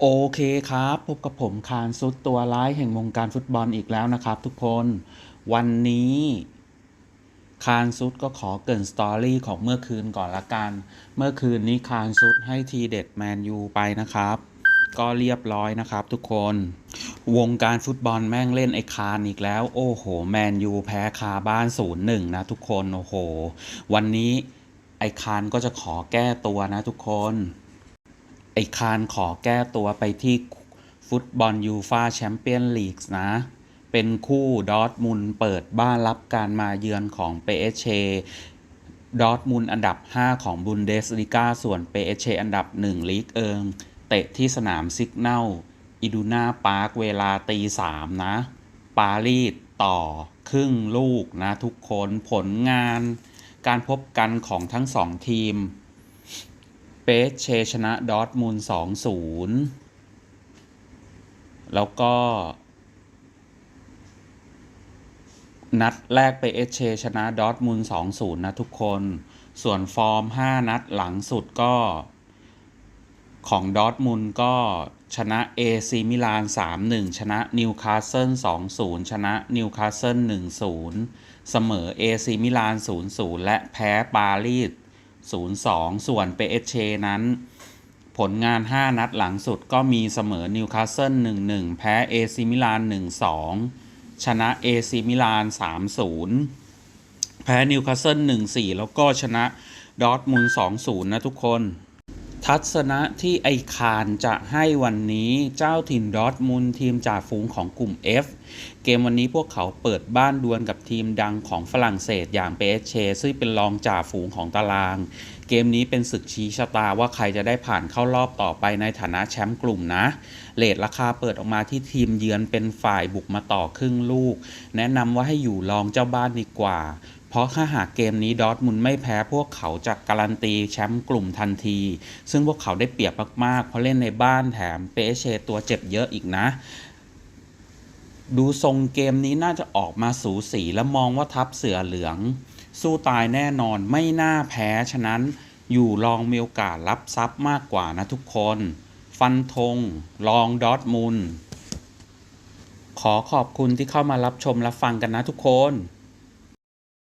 โอเคครับ พบกับผมคารซุดตัวร้ายแห่งวงการฟุตบอลอีกแล้วนะครับทุกคน วันนี้คารซุดก็ขอเกินสตอรี่ของเมื่อคืนก่อนละกัน เมื่อคืนนี้คารซุดให้ทีเด็ดแมนยูไปนะครับ ก็เรียบร้อยนะครับทุกคน วงการฟุตบอลแม่งเล่นไอ้คานอีกแล้ว โอ้โห แมนยูแพ้คาบ้านศูนย์หนึ่งนะทุกคน โอ้โห วันนี้ไอ้คานก็จะขอแก้ตัวนะทุกคน ไอ้คานขอแก้ตัวไปที่ฟุตบอลยูฟาแชมเปี้ยนลีกนะ เป็นคู่ดอร์ทมุนเปิดบ้านรับการมาเยือนของเปเอเชดอร์ทมุนอันดับ 5 ของบุนเดสลิก้าส่วนเปเอเชอันดับ 1 ลีกเอิง เตะที่สนามซิกเนลอิดูนาปาร์คเวลาตีสามนะ ปารีสต่อครึ่งลูกนะทุกคนผลงาน การพบกันของทั้งสองทีม เปเชชนะดอทมุนสองศูนย์แล้วก็ นัดแรกไปเอเชชนะดอทมุนสองศูนย์นะทุกคน ส่วนฟอร์ม5นัดหลังสุดก็ ของดอทมุนก็ชนะเอซีมิลาน3-1ชนะนิวคาสเซิล2-0ชนะนิวคาสเซิล1-0เสมอเอซีมิลาน0-0และแพ้ปารีส 0-2 ส่วนเปเอเชนั้น ผลงาน 5 นัดหลังสุดก็มีเสมอนิวคาสเซิล1-1 แพ้เอซิมิลาน 1-2 ชนะเอซิมิลาน 3-0 แพ้นิวคาสเซิล1-4 แล้วก็ชนะดอทมุน2-0 นะทุกคน ทัศนะที่ไอคานจะให้วันนี้เจ้าถิ่นดอทมุนทีมจ่าฝูงของกลุ่ม F เกมวันนี้พวกเขาเปิดบ้านดวลกับทีมดังของฝรั่งเศสอย่างเปเชซึ่งเป็นรองจ่าฝูงของตาราง เกมนี้เป็นศึกชี้ชะตาว่าใครจะได้ผ่านเข้ารอบต่อไปในฐานะแชมป์กลุ่มนะ เลทราคาเปิดออกมาที่ทีมเยือนเป็นฝ่ายบุกมาต่อครึ่งลูก แนะนำว่าให้อยู่รองเจ้าบ้านดีกว่า เพราะถ้าหากเกมนี้ดอทมุนไม่แพ้พวกเขาจะการันตีแชมป์กลุ่มทันที ซึ่งพวกเขาได้เปรียบมากๆ เพราะเล่นในบ้านแถมเปเชตัวเจ็บเยอะอีกนะดูทรงเกมนี้น่าจะออกมาสูสีและมองว่าทัพเสือเหลือง สู้ตายแน่นอนไม่น่าแพ้ ฉะนั้นอยู่ลองมีโอกาสรับทรัพย์มากกว่านะทุกคน ฟันธงลองดอทมุนขอขอบคุณที่เข้ามารับชมรับฟังกันนะทุกคน